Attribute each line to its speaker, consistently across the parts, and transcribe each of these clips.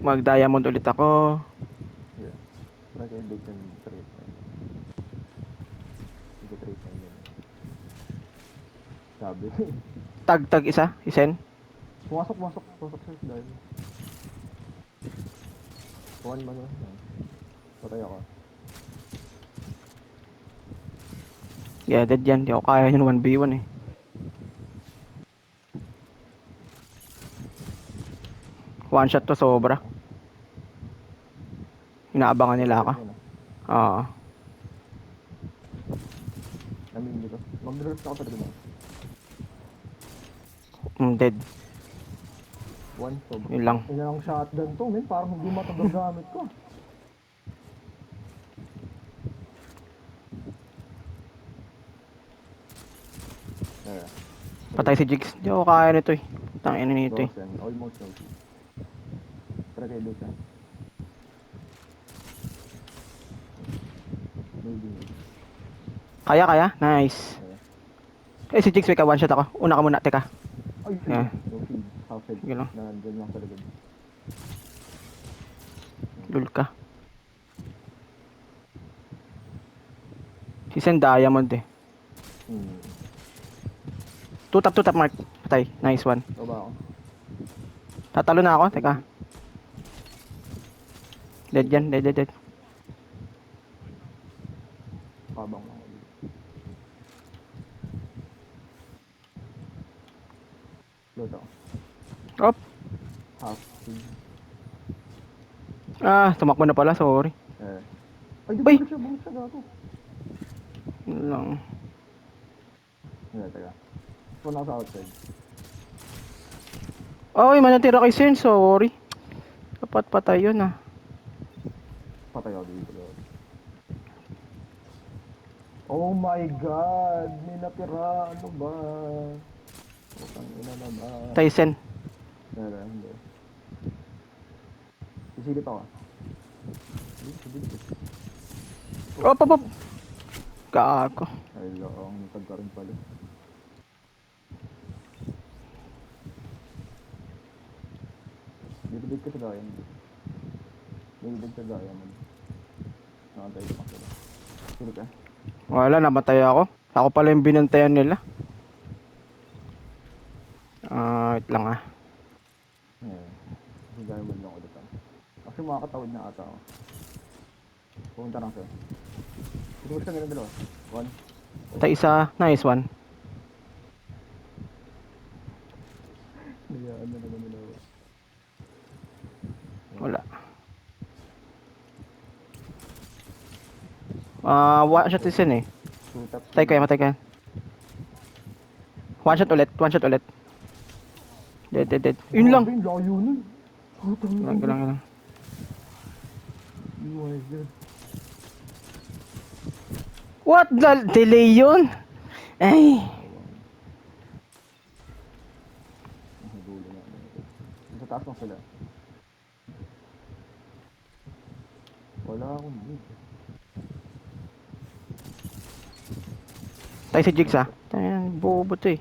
Speaker 1: Mag-diamond ulit ako.
Speaker 2: Yeah. Date yung trade. Hindi trade na yun. Sabi.
Speaker 1: Tag-tag isa, isen.
Speaker 2: pumasok, pumasok, pumasok sa dahil. One man lang. Patay ako.
Speaker 1: Yeah, dead yan. Di ako kaya yun 1v1 eh. One shot to sobra. Inaabangan nila ako. Oo.
Speaker 2: Namin dito. Mag-reverse ako talaga na.
Speaker 1: Mm, dead.
Speaker 2: One, so.
Speaker 1: Yun lang.
Speaker 2: Yan ang shotgun to, men. Parang hindi matagal gamit ko.
Speaker 1: Patay si Jigs. Di ako kaya nito eh. Tangina nito eh.
Speaker 2: Almost no. Dito. Maybe, maybe.
Speaker 1: Kaya, kaya? Nice. Eh, si Jigs, may ka one shot ako. Una ka muna, teka.
Speaker 2: Ay,
Speaker 1: Yeah. Sige lang.
Speaker 2: Nandun lang.
Speaker 1: Lul ka. Si Sen Diamond eh.
Speaker 2: Hmm.
Speaker 1: Two tap, two tap, Mark. Patay. Nice one.
Speaker 2: Baba ako.
Speaker 1: Tatalo na ako, teka. Dead yan, dead, dead, dead.
Speaker 2: Pabang ako. Load ako.
Speaker 1: Op.
Speaker 2: Half.
Speaker 1: Ah, tumakbo na pala, sorry.
Speaker 2: Eh. Ay, di ba siya? Bumit siya gato.
Speaker 1: Lang.
Speaker 2: Hindi. Phone ako sa outside.
Speaker 1: Oy, manatira kay Sen, sorry. Dapat patay yun ah.
Speaker 2: Patay ako dito. Oh my god! May natira! Ano ba? Putang ina naman.
Speaker 1: Patay Sen.
Speaker 2: Hindi. Sisilip ako. Hindi, hindi.
Speaker 1: Op, op, op. Gago.
Speaker 2: Ay, ang nitag ka rin pala. Dito dito ka sa diamond. Dito dito sa diamond. Nakantay ko pa sila. Silip ka.
Speaker 1: Wala, namatay ako. Ako pala yung binantayan nila. Ah, wait lang ah.
Speaker 2: Yeah. Sa diamond lang ulit ako. Kasi makakatawid na ata ako. Pumunta lang sa'yo. Dito mo siya ganun dalawa. One.
Speaker 1: Patay isa. Nice one.
Speaker 2: Niyaan na naman nila.
Speaker 1: Wala. Ah, one shot is yun eh. Patay ko yan, matay ko yan. One shot ulit, one shot ulit. Dead, dead, dead. Yun lang.
Speaker 2: Grabe, Layo nun. Putang
Speaker 1: lang, lang, lang. What the delay yun? Ay.
Speaker 2: Sa taas lang sila. Wala akong mid.
Speaker 1: Tayo si Jigs ah. Ayan, bobo to eh.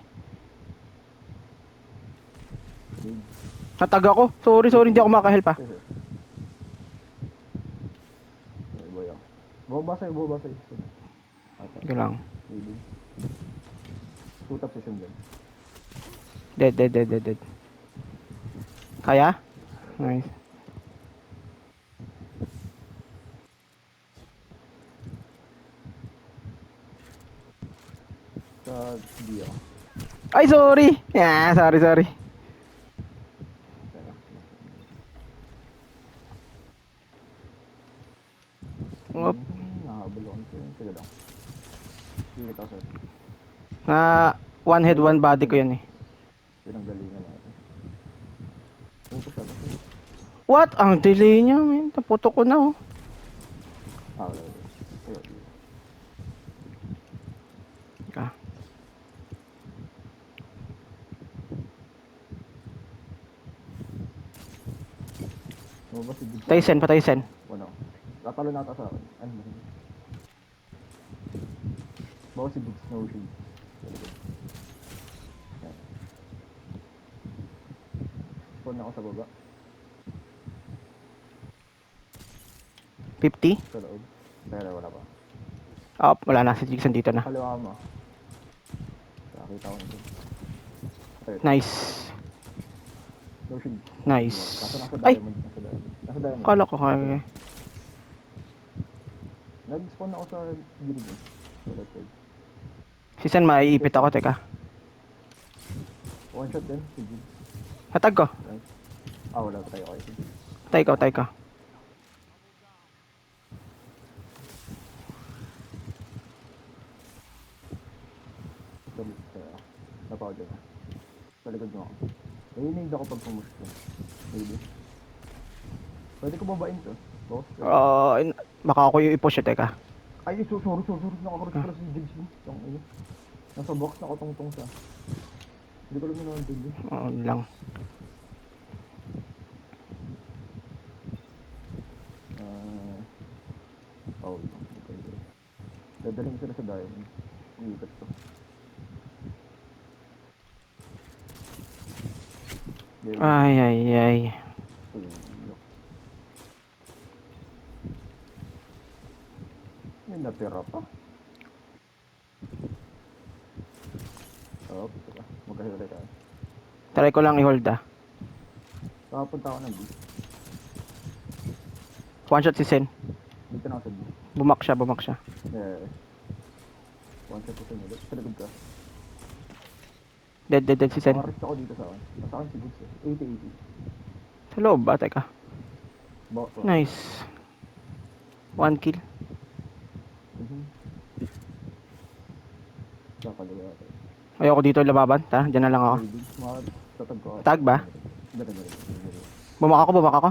Speaker 1: Natag ako. Sorry, sorry, hindi ako makahelp ah.
Speaker 2: Boy ako. Bumaba sa'yo, bumaba sa'yo.
Speaker 1: Sige lang.
Speaker 2: taps session din.
Speaker 1: Dead, dead, dead, dead, dead. Kaya? Nice.
Speaker 2: Sa D ako.
Speaker 1: Ay, sorry! Yeah, sorry, sorry.
Speaker 2: Hmm, Nakahabol ako nito. Sige lang.
Speaker 1: One head, one body ko yan eh.
Speaker 2: Pinanggalingan natin.
Speaker 1: What? Ang delay niya, man. Naputo ko na oh.
Speaker 2: Ah. wala. Ayun, ayun.
Speaker 1: Ah.
Speaker 2: Big
Speaker 1: Patay sen.
Speaker 2: Wala. Tatalo na ata sa akin. Ano ba? Bawa si Big Snow Shoe. Spawn na ako sa baba.
Speaker 1: 50.
Speaker 2: Sa loob. Pero wala pa.
Speaker 1: Oh, wala na. Si Jigs dito na.
Speaker 2: Kaliwa mo. Nakita ko nito.
Speaker 1: Nice. Nice. Ay!
Speaker 2: Nasa diamond.
Speaker 1: Kala ko kaya.
Speaker 2: Nag-spawn ako sa gilid eh. Sa left side.
Speaker 1: Si Sen, maiipit ako. Teka.
Speaker 2: One shot din. Sige.
Speaker 1: Hatag ko.
Speaker 2: Ah, wala pa tayo. Sige.
Speaker 1: Tay ko, tay ko.
Speaker 2: Sa sa napaw dyan. Sa likod mo ako. Nainig ako pag pumush ko. Maybe. Pwede ko babain to. Boss.
Speaker 1: Oh, in- baka ako yung i-push teka.
Speaker 2: Ay, so, sorry, sorry, sorry. Nakakarot pala si Jigs mo. Yung ano. Nasa box nakatungtong sa. Hindi ko alam yung naman din.
Speaker 1: Oo yun lang.
Speaker 2: Ah. Oh, okay. Dadalhin ko sila sa diamond. Ko. There we go.
Speaker 1: Ay, ay, ay.
Speaker 2: Natira pa. Oh, teka. Magkahiwalay tayo.
Speaker 1: Try ko lang i-hold ah.
Speaker 2: Nakapunta ako ng B.
Speaker 1: One shot si Sen.
Speaker 2: Dito na ako sa B.
Speaker 1: Bumak siya, bumak siya.
Speaker 2: Eh. One shot ko sa ulit. Likod ka.
Speaker 1: Dead, dead, dead si Sen.
Speaker 2: Nakarit ako dito sa akin. Nasa akin si Goods eh. 80-80.
Speaker 1: Sa loob ba? Teka.
Speaker 2: Box ko.
Speaker 1: Nice. One kill.
Speaker 2: Mhm. Kaliwa tayo.
Speaker 1: Ayoko dito lababan. Ta, dyan na lang ako.
Speaker 2: Tatag ko.
Speaker 1: Tag ba?
Speaker 2: Dito, dito, dito, dito.
Speaker 1: Bumak ako, bumak ako.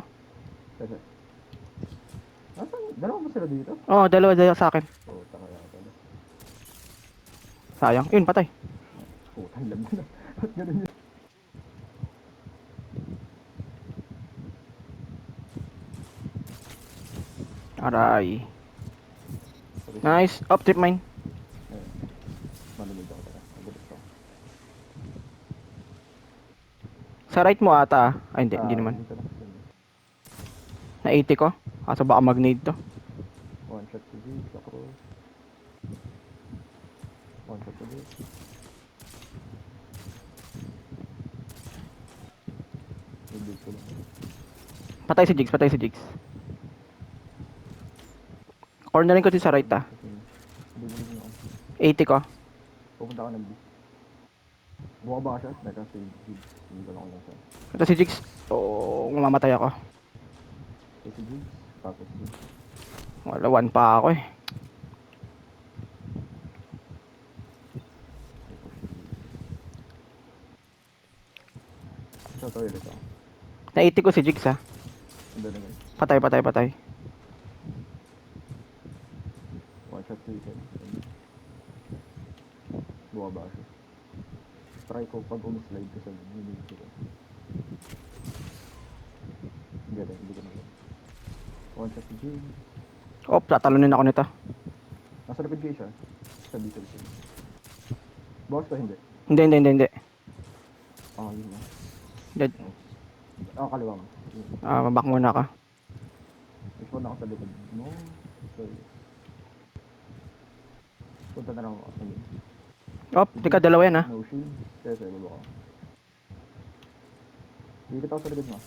Speaker 2: Kasi. Nasaan? Dalawa ba sila dito?
Speaker 1: Oh, dalawa, dalawa sa akin.
Speaker 2: Oo, taka pala.
Speaker 1: Sayang. Yun, patay.
Speaker 2: Putang lag na. Ba't ganun yun?
Speaker 1: Aray.
Speaker 2: Ko,
Speaker 1: Nice. Up trip mine.
Speaker 2: ayun. Malamig ako tara. Nagulat ako.
Speaker 1: Sa right mo ata ah. Ay, hindi, hindi
Speaker 2: Ah,
Speaker 1: naman.
Speaker 2: na.
Speaker 1: Na 80 ko. Kaso baka mag-nade to.
Speaker 2: One shot to sa cross. One shot to lang.
Speaker 1: Patay si Jigs, patay si Jigs. Cornerin ko din sa right ah.
Speaker 2: Kasi, hindi ko lang ako.
Speaker 1: 80 ko.
Speaker 2: Pupunta ako ng B. Bumaba ka siya? Teka, si G. Hindi ko lang ako siya.
Speaker 1: Ito si Jigs. Oh, mamamatay ako.
Speaker 2: So, si G. Tapos G.
Speaker 1: Wala, one pa ako eh.
Speaker 2: Sa toilet ako.
Speaker 1: Na 80 ko si Jigs ah.
Speaker 2: Dala guys.
Speaker 1: Patay, patay, patay.
Speaker 2: One shot to hit. Bumaba siya. Try ko pag umislide ko sa hindi ko. Hindi hindi ko na. One shot to G.
Speaker 1: Oh, tatalunin ako nito.
Speaker 2: Nasa lapid kayo siya. Sa sa likod. Boss pa hindi.
Speaker 1: Hindi, hindi, hindi, hindi.
Speaker 2: Ah, yun na.
Speaker 1: Dead.
Speaker 2: Ah, kaliwa mo.
Speaker 1: Ah, mabak muna ka.
Speaker 2: Respawn ako sa likod. No. Sorry. Punta na lang ako sa mid.
Speaker 1: Oh, teka, dalawa yan ah.
Speaker 2: No shield. Kaya sa ibaba ko. Dikit ako sa likod mo.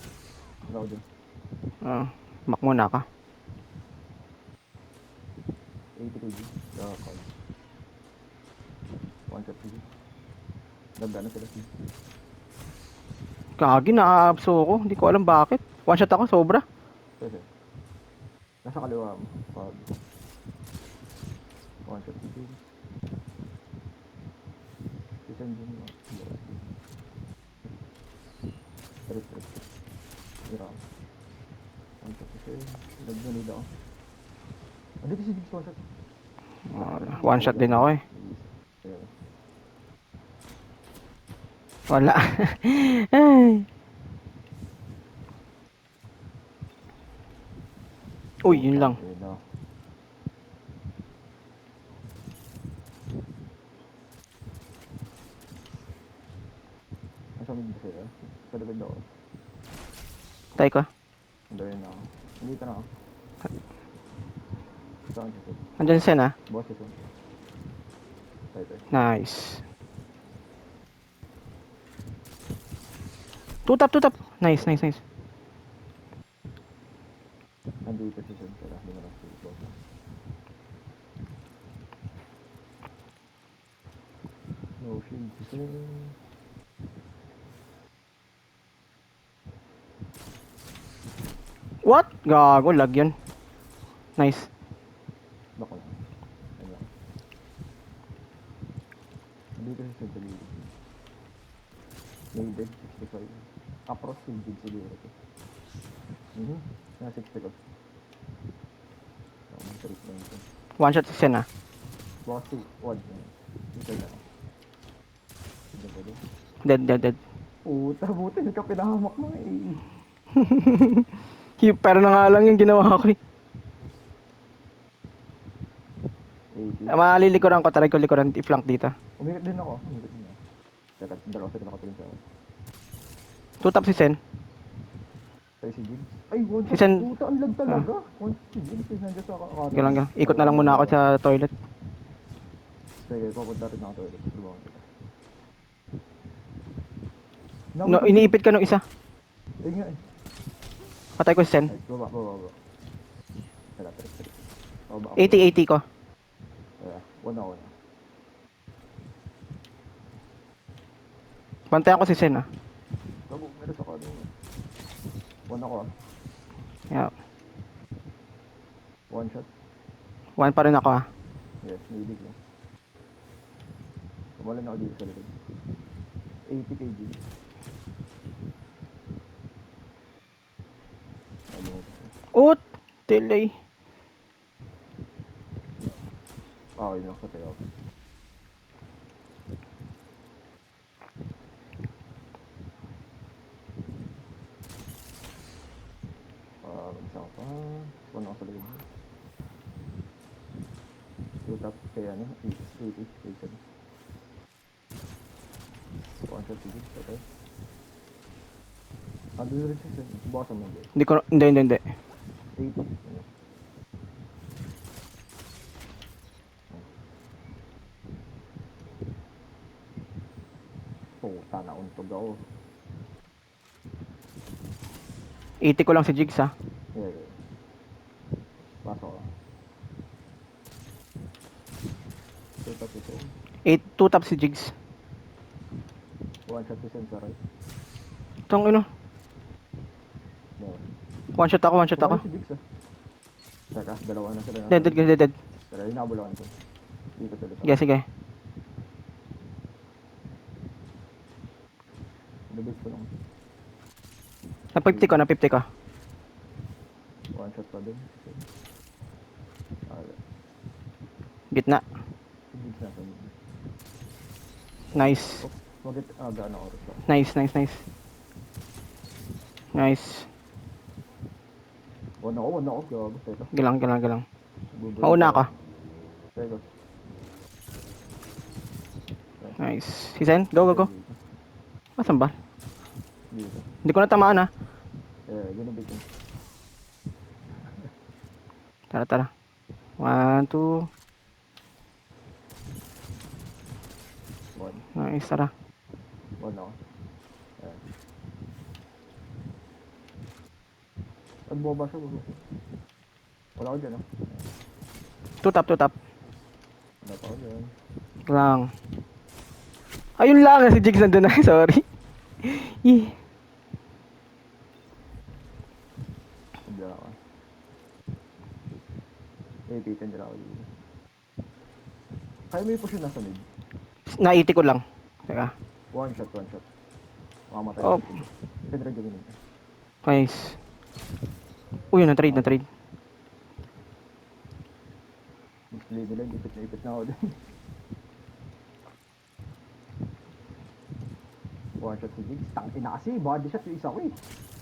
Speaker 2: Wala ko dun.
Speaker 1: Ah, mak muna ka.
Speaker 2: 80 kg. Kaya call. One shot kg. Ganda na sila.
Speaker 1: Kagi, na-abso ko. Hindi ko alam bakit. One shot ako, sobra.
Speaker 2: Nasa kaliwa mo. Pag. One shot kg. Isang dun. Tres, tres. Hira ako. One shot kasi. Nagdanid ako. Andito si Diggs one shot.
Speaker 1: One shot din ako eh. Wala. Uy, yun lang.
Speaker 2: Ayun na. Nasa mid ba sila? Sa likod ako.
Speaker 1: Tay ko.
Speaker 2: Andayin na ako. Nandito na ako. Saan siya? Sen?
Speaker 1: Andyan si Sen ah.
Speaker 2: Boss. Sen. Tayo tayo.
Speaker 1: Nice. Tutap, tutap. Nice, nice, nice.
Speaker 2: Nandito si Sen. Tara, hindi mo lang si Boss. No shield
Speaker 1: What? Gago, lag yun. Nice.
Speaker 2: Bako lang. Nandito si Sen. Dalili. Nailed 65. Approx sindig siguro ito. Mhm. Nasa 60 ko. Ako ng trip na ito.
Speaker 1: One shot si Sen ah.
Speaker 2: Boss 2. Wad na. Ito na.
Speaker 1: Dead, dead, dead.
Speaker 2: Puta, buti ka pinahamak mo eh.
Speaker 1: Pero na nga lang yung ginawa ko eh.
Speaker 2: 80.
Speaker 1: Ah, Malilikuran ko, try ko likuran, i-flank dito.
Speaker 2: Umirit din ako. Umirit din ako. Teka, dalawa sa nakatulong sa ako.
Speaker 1: Tutap si Sen.
Speaker 2: Tayo si Jigs. Ay, one
Speaker 1: Si. Sen-
Speaker 2: Puta, ang lag talaga. One shot si Jigs. Is nandiyan sa kakakaroon.
Speaker 1: Galang, galang. Ikot na lang muna ako sa toilet.
Speaker 2: Sige, papunta rin ako toilet. Tulungan kita.
Speaker 1: No, iniipit ka nung isa.
Speaker 2: Ayun nga eh.
Speaker 1: Patay ko si Sen.
Speaker 2: Baba, baba, baba. Teka, teka, teka. Baba ako.
Speaker 1: 80-80 ko.
Speaker 2: Teka, one ako na.
Speaker 1: Bantayan ko si Sen ah.
Speaker 2: Bago, meron sa kanina. One ako ah.
Speaker 1: Yeah.
Speaker 2: One shot.
Speaker 1: One pa rin ako ah.
Speaker 2: Yes, maybe lang. Kumalan ako dito sa likod. 80 kg. Ano?
Speaker 1: Ut! Delay.
Speaker 2: Ah, yun ako tayo. Ah, mag-isa ko pa. One ako sa likod. Two top kaya ano? 80, 80, 87. One shot sige, patay. Ah, doon rin siya. Mo din.
Speaker 1: Hindi ko, hindi, hindi, hindi.
Speaker 2: 80. Ano? Puta na untog ako.
Speaker 1: 80 ko lang si Jigs ah.
Speaker 2: Yeah, yeah. Pasok isa.
Speaker 1: 8, two tap si Jigs.
Speaker 2: One shot isa sa right.
Speaker 1: Tong ino.
Speaker 2: No.
Speaker 1: One shot ako, one shot ako.
Speaker 2: Ah. Teka, dalawa na sila.
Speaker 1: Dead, dead, dead, dead.
Speaker 2: Tara, inabulakan ko. Dito sila.
Speaker 1: Sige, sige.
Speaker 2: Nabig ko lang.
Speaker 1: Na 50 ko, na 50 ko.
Speaker 2: One shot pa din.
Speaker 1: Gitna.
Speaker 2: si Diggs na sa
Speaker 1: Nice.
Speaker 2: Oh, Bakit ah, gaano oras?
Speaker 1: Nice, nice, nice. Nice.
Speaker 2: One ako, one ako. Gago, teka.
Speaker 1: Galang, galang, galang. Mauna ako.
Speaker 2: Teka.
Speaker 1: Nice. Si Sen, go, go, go. Asan ba?
Speaker 2: Dito.
Speaker 1: Hindi ko natamaan ah.
Speaker 2: Eh, ginubit ko.
Speaker 1: Tara, tara. One, two.
Speaker 2: One.
Speaker 1: Nice, tara.
Speaker 2: One ako. Ayan. At bumaba siya, bumaba. Wala ko dyan, ah.
Speaker 1: Two tap, two tap.
Speaker 2: Wala pa ako dyan.
Speaker 1: Lang. Ayun lang, si Jigs nandun na. Sorry. Ih.
Speaker 2: Hindi ako. Eh, titan nila ako dito. Kaya may push yun nasa mid.
Speaker 1: Na-80 ko lang. Teka.
Speaker 2: One shot, one shot. Makamatay.
Speaker 1: Oh.
Speaker 2: Pinrag yung minute.
Speaker 1: Nice. Uy, na-trade, na-trade.
Speaker 2: Mas level lang, ipit na ipit na ako din. one shot si Jigs. Tang ina kasi, body shot yung isa ko eh.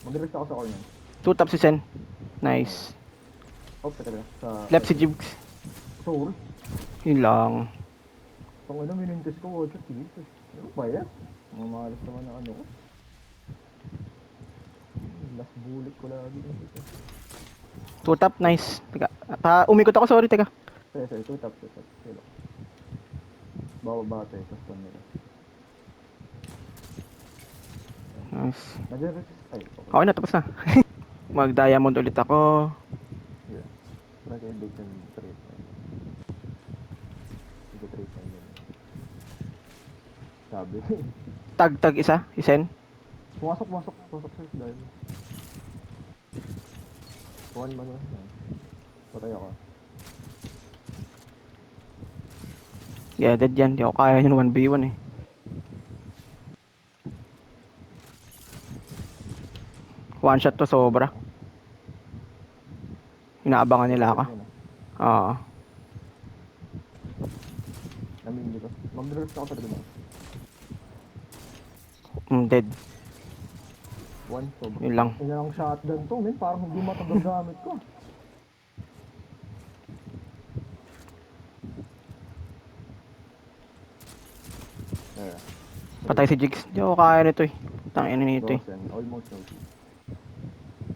Speaker 2: Mag-rest ako sa corner.
Speaker 1: Two tap si Sen. Nice.
Speaker 2: Oh, lang. Sa...
Speaker 1: Left si Jigs.
Speaker 2: Sorry.
Speaker 1: Yun lang.
Speaker 2: Pang ano, minintis ko, one shot si Jigs. eh. Ano ba yan? Mamahalas naman ang ano ko. Last bullet ko lagi.
Speaker 1: Two tap, nice. Teka, pa, umikot ako, sorry, teka.
Speaker 2: Sige, sige, two tap, two tap. Sige. Bawa bate, tapos one nila.
Speaker 1: Nice.
Speaker 2: Okay.
Speaker 1: Na, tapos na. Mag-diamond ulit ako.
Speaker 2: Yeah. And trade time. Sige, trade time yun. Sabi.
Speaker 1: Tag-tag isa, isen.
Speaker 2: pumasok, pumasok, pumasok sa dahil. One man lang. Patay ako.
Speaker 1: Yeah, dead yan. Di ako kaya yun 1v1 eh. One shot to sobra. Inaabangan nila ako.
Speaker 2: Ah.
Speaker 1: Oo.
Speaker 2: Namimili ko. Mag-reverse ako talaga na.
Speaker 1: Mm, dead.
Speaker 2: One, sobra.
Speaker 1: Yun lang.
Speaker 2: Kanya lang shotgun to, men. Parang hindi matagal gamit ko. Eh,
Speaker 1: Patay si Jigs. Di ako kaya nito eh. Tangina nito eh.
Speaker 2: Almost no.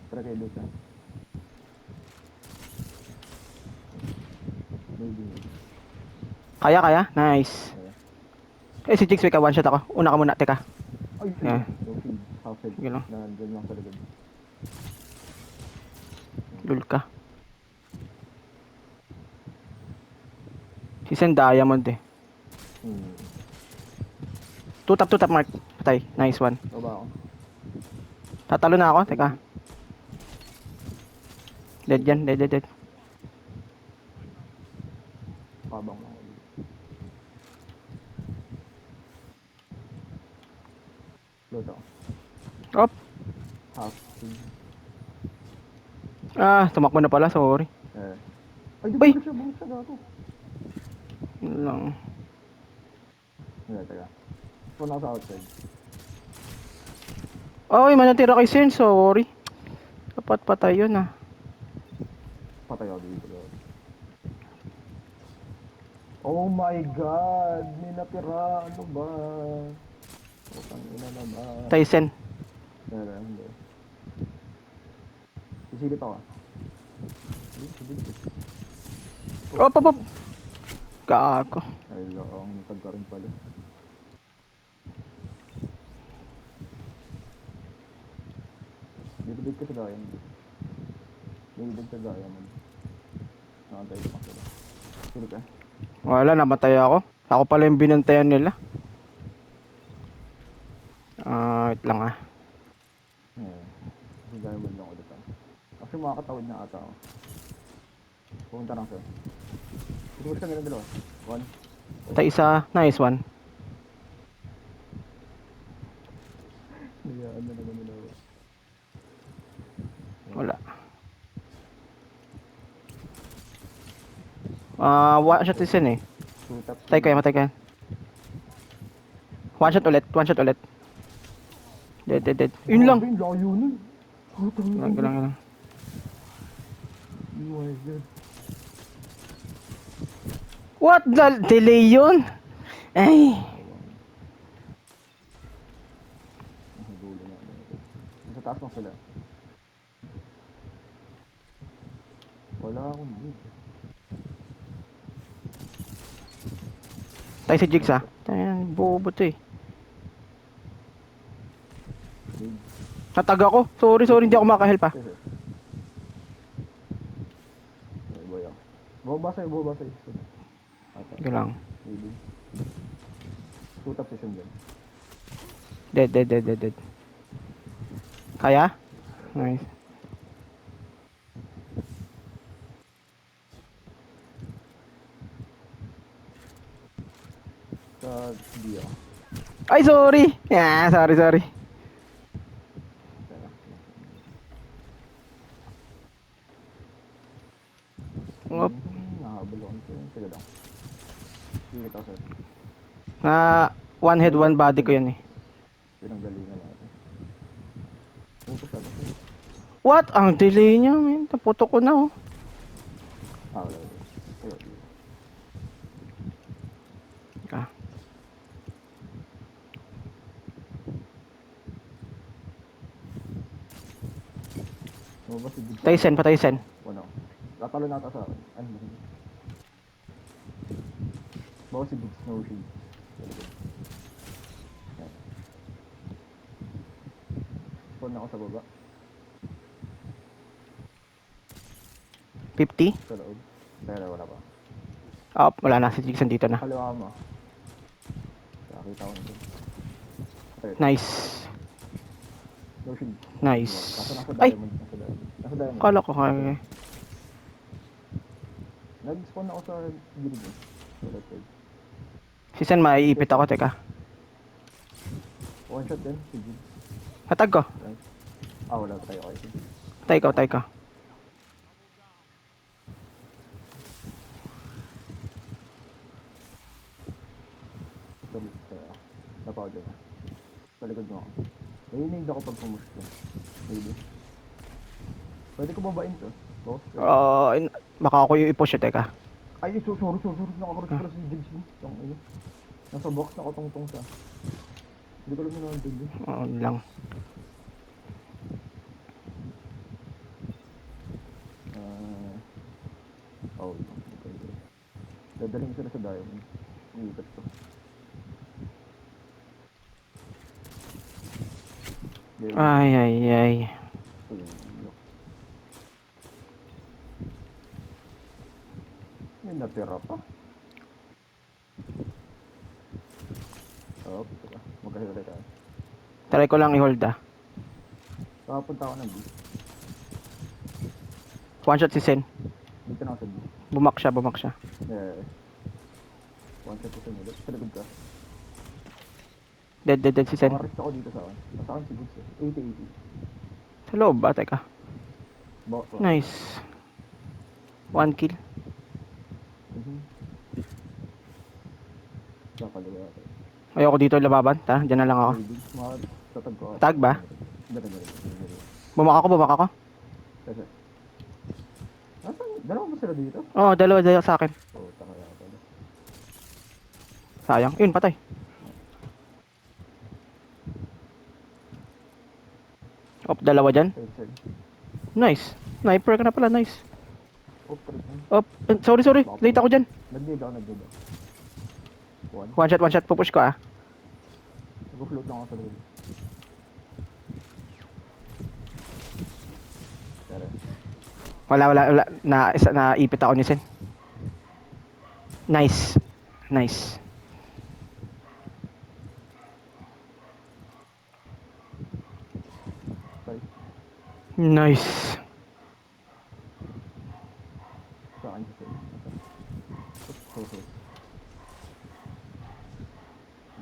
Speaker 2: Tara kayo dito. Maybe.
Speaker 1: Kaya, kaya? Nice. Eh, si Jigs, wait ka. One shot ako. Una ka muna. Teka.
Speaker 2: Ay,
Speaker 1: Yeah.
Speaker 2: Head.
Speaker 1: Sige lang.
Speaker 2: Nandun lang sa likod.
Speaker 1: Lul ka. Si Sen Diamond eh.
Speaker 2: Hmm.
Speaker 1: Two tap, two tap, Mark. Patay. Nice one.
Speaker 2: Baba ako.
Speaker 1: Tatalo na ako. Teka. Dead yan. Dead, dead, dead.
Speaker 2: Pabang lang. Load ako. Feed.
Speaker 1: Ah, tumakbo na pala. Sorry.
Speaker 2: Eh. Ay, di
Speaker 1: Uy!
Speaker 2: ba siya bumit sa gato?
Speaker 1: Yun lang.
Speaker 2: Hindi, taga. Phone ako sa outside.
Speaker 1: Oy, manatira kay Sen. Sorry. Dapat patay yun ah.
Speaker 2: Patay ako dito. bro. Oh my god! May natira! Ano ba? Putang ina naman. Tara, hindi. Sisilip ako.
Speaker 1: Op, op, op. Gago.
Speaker 2: Ay, ang tag ka rin pala. Dito ka sa gaya mo. Dito sa gaya mo. Nakantay ko pa sila. Silip ka.
Speaker 1: Wala, namatay ako. Ako pala yung binantayan nila. Ah, wait lang ah.
Speaker 2: Sa gaya mo lang ulit. ah. Actually, makakatawid na ata ako. Pumunta lang sa'yo. Pumunta ka ng dalawa. One.
Speaker 1: Patay isa. Nice one.
Speaker 2: Niyaan na naman nila ako.
Speaker 1: Wala. Ah, one shot is yun eh. Matay ko yan, matay ko yan. One shot ulit, one shot ulit. Dead, dead, dead. Yun lang.
Speaker 2: Layo nun.
Speaker 1: Lang, lang, lang. What the delay yun? Ay.
Speaker 2: Sa taas lang sila. Wala akong lead.
Speaker 1: Tayo si Jigs ah. Tayo, bobo to eh. Natag ako. Sorry, sorry, hindi ako makahelp ah.
Speaker 2: Boy ako. Baba sa'yo, baba sa'yo.
Speaker 1: Sige lang.
Speaker 2: Two taps session dyan.
Speaker 1: Dead, dead, dead, dead, dead. Kaya? Nice.
Speaker 2: Sa.
Speaker 1: Ay, sorry! Ah, sorry, sorry.
Speaker 2: Tara.
Speaker 1: Ngop.
Speaker 2: Hmm, Nahabol ako nito. Sige lang. Sige ito sir.
Speaker 1: Ah, one head, one body ko yan eh.
Speaker 2: Pinanggalingan natin.
Speaker 1: What? Ang delay niya, man. Taputo ko na oh.
Speaker 2: Ah, wala. wala.
Speaker 1: Ah.
Speaker 2: Diggs.
Speaker 1: Patay sen, patay sen.
Speaker 2: Wala. Tatalo na ata sa akin. Ano ba? Bawa si Diggs, no shield. Yan. Spawn ako sa baba.
Speaker 1: 50.
Speaker 2: Sa loob. Pero wala pa.
Speaker 1: Oh, wala na. Si Jigs dito na.
Speaker 2: Kaliwa mo. Nakakita ko nito.
Speaker 1: Nice. Nice. Ay! Kala ko kaya.
Speaker 2: Nag-spawn ako sa gilid eh.
Speaker 1: Si Sen, maiipit ako. Teka.
Speaker 2: One shot din. Si Jin.
Speaker 1: Hatag ko.
Speaker 2: Ah, wala tayo. Sige.
Speaker 1: Tay ko, tay ko.
Speaker 2: Sa sa napaw dyan. Sa likod mo ako. Nainig ako pag pumush ko. Maybe. Pwede ko babain to.
Speaker 1: Oh, in- baka ako yung i-push. eh, Teka.
Speaker 2: Ay, so, sorry, sorry, sorry. Nakakross pala si Jigs mo. Yung. Nasa box nakatungtong sa. Hindi ko alam na nandun.
Speaker 1: Oo Oh, lang.
Speaker 2: Ah. Oh, okay. Dadaling sila sa diamond. Umiibat ko.
Speaker 1: Ay, ay, ay.
Speaker 2: May natira pa. Oh, teka. Magkahiwalay tayo.
Speaker 1: Try ko lang i-hold ah.
Speaker 2: Nakapunta ako ng B.
Speaker 1: One shot si Sen.
Speaker 2: Dito na ako sa B.
Speaker 1: Bumak siya, bumak siya.
Speaker 2: Yeah. One shot ko sa ulit. Sa likod ka.
Speaker 1: Dead, dead, dead si Sen.
Speaker 2: Nakaris ako dito sa akin. Nasa akin si Goods eh. 80-80.
Speaker 1: Sa loob ba? Teka.
Speaker 2: Ba- ba-
Speaker 1: Nice. One kill.
Speaker 2: Mhm. Sa kaliwa ako.
Speaker 1: Ayoko dito lababan. Ta, dyan na lang ako.
Speaker 2: Tatag ko.
Speaker 1: Tag ba?
Speaker 2: Dali, dali, dali, dali.
Speaker 1: Bumak ako, bumak ako.
Speaker 2: Kasi. Nasaan? Dalawa ba sila dito?
Speaker 1: Oo, oh, dalawa, dalawa sa akin. Sayang. Yun, patay. Op, dalawa dyan. Nice. Sniper ka na pala, nice. Op, eh, sorry, sorry. Late ako dyan.
Speaker 2: Nag-dig ako, nag-dig ako. One.
Speaker 1: One shot, one shot. Pupush ko ah.
Speaker 2: Nag-float lang ako sa loob.
Speaker 1: Wala, wala, wala. Na, isa, naipit ako ni Sen. Nice. Nice. Nice.
Speaker 2: Sa akin sa side. Oh, oh, oh.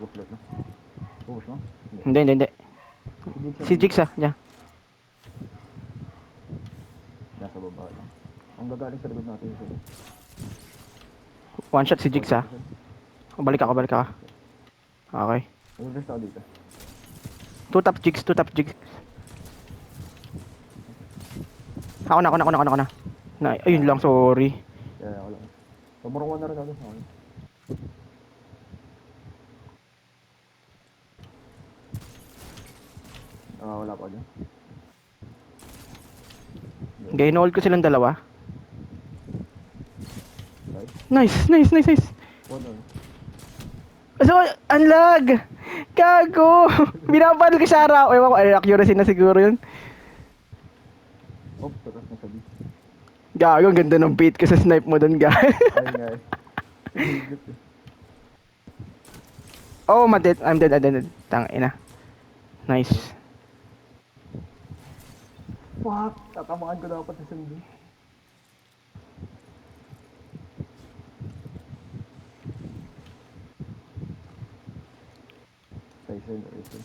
Speaker 2: Go float na. Push mo?
Speaker 1: Hindi, hindi, hindi. Si Jigs ah. Diyan.
Speaker 2: Nasa baba lang. Ang gagaling sa likod natin sila.
Speaker 1: One shot si Jigs ah. Balik ako, balik ako. Okay.
Speaker 2: Mag-rest ako dito.
Speaker 1: Two top Jigs, two top Jigs. Ako na, ako na, ako na, ako na, na. Ayun lang, sorry.
Speaker 2: Kaya ako lang. Sobrang one na rin ako. Ah, wala pa dyan.
Speaker 1: Okay, hold ko silang dalawa. Nice, nice, nice, nice.
Speaker 2: On.
Speaker 1: So, unlag! Gago! Binabal ko siya araw. Ewan ko, ay, accuracy na siguro yun.
Speaker 2: Oh, tatas na sabi.
Speaker 1: Gago, ang ganda ng beat ko sa snipe mo dun, guys.
Speaker 2: Ay, nga eh. Eh.
Speaker 1: oh, I'm dead, I'm dead, I'm dead. Tang ina. Nice.
Speaker 2: Fuck! Tatamaan ko dapat sa sundo.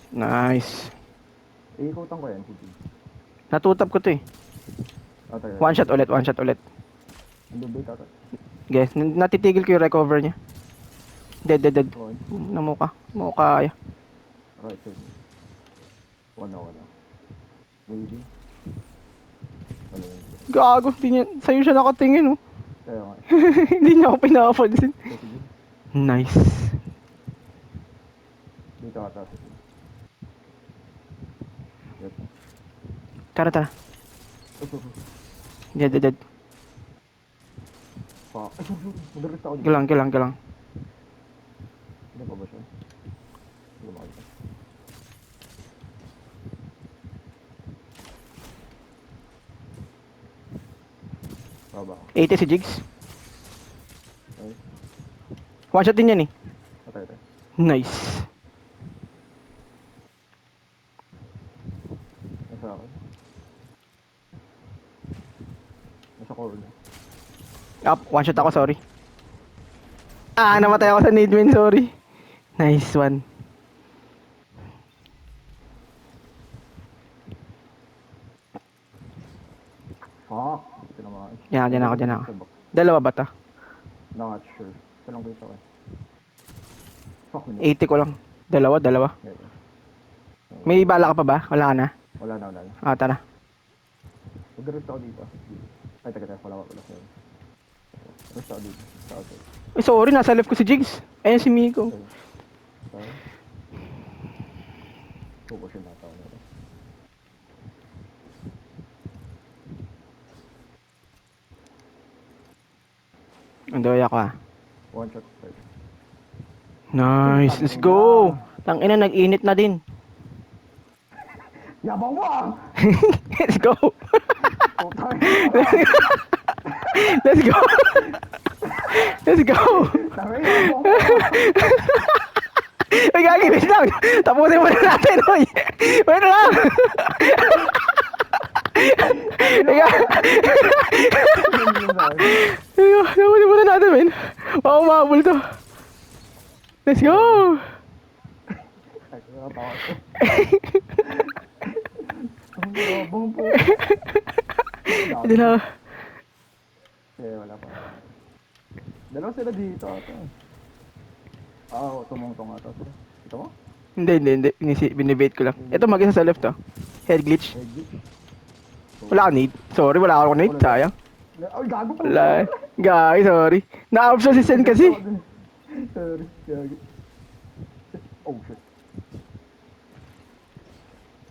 Speaker 1: Nice.
Speaker 2: Iikutan ko yan, Jig.
Speaker 1: Natutap ko to eh.
Speaker 2: Ah.
Speaker 1: One shot ulit, one shot ulit.
Speaker 2: Andun ba?
Speaker 1: Guys, natitigil ko yung recover niya. Dead, dead, dead.
Speaker 2: Okay.
Speaker 1: Namuka. Muka. Ay.
Speaker 2: Right side. Wala, wala. Maybe. Wala yun.
Speaker 1: Gago, hindi niya, sa'yo siya nakatingin oh.
Speaker 2: Kaya nga.
Speaker 1: hindi niya ako pinapansin.
Speaker 2: Sige.
Speaker 1: Nice.
Speaker 2: Dito ka taas.
Speaker 1: Tara, tara. Dead, dead, dead.
Speaker 2: Ay, ako dito.
Speaker 1: Gilang, gilang, gilang.
Speaker 2: Hindi pa ba siya? Hindi ko makita. Baba ako.
Speaker 1: 80 si Jigs.
Speaker 2: Ay,
Speaker 1: One shot din yan eh.
Speaker 2: patay tayo.
Speaker 1: Nice.
Speaker 2: Nasa ako. Nasa corner.
Speaker 1: Up, one shot ako, sorry. Ah, namatay ako sa need win, sorry. Nice one.
Speaker 2: Fuck! Ito naman.
Speaker 1: Yan, dyan ako, dyan ako. Dalawa ba ta?
Speaker 2: Not sure. Ito kita ko eh. Fuck me.
Speaker 1: 80 ko lang. Dalawa, dalawa. May bala ka pa ba? Wala ka na?
Speaker 2: Wala na, wala na.
Speaker 1: Ah, tara.
Speaker 2: Mag-rest ako dito. Ay, taga taga. Wala, wala. wala. Rest ako dito. Sa outside.
Speaker 1: Ay, sorry, nasa left ko si Jigs. Ayun si Miko.
Speaker 2: Sorry. Focus yung na rin.
Speaker 1: Andoy ako ah.
Speaker 2: One shot start.
Speaker 1: Nice, let's go! Tang ina, nag-init na din.
Speaker 2: Yabang mo ah!
Speaker 1: let's go!
Speaker 2: Putang!
Speaker 1: let's go! let's go!
Speaker 2: Tara, yabang mo!
Speaker 1: Ay, gagi, wait lang! Tapusin muna natin, oy! Wait lang! Teka! Ayun, Tapusin muna natin, men. Baka umabol to. Let's go!
Speaker 2: Yabang po.
Speaker 1: Hindi na.
Speaker 2: Eh, wala pa. Dalawa sila dito ata. Ah, Oo, tumungtong ata sila. Ito mo?
Speaker 1: Hindi, hindi, hindi. Inisi, binibait ko lang. Ito, mag-isa sa left, oh. Head glitch.
Speaker 2: Exit.
Speaker 1: Wala ka need. Sorry, wala ako need. Sayang.
Speaker 2: Ay, gago pa.
Speaker 1: Wala. Gagi, sorry. Na-option si Sen kasi.
Speaker 2: Sorry, gago. Oh, shit.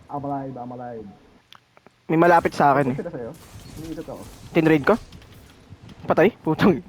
Speaker 2: I'm alive, I'm alive.
Speaker 1: May malapit sa akin eh.
Speaker 2: Sila sa'yo?
Speaker 1: Tinraid ko? Patay? Putang.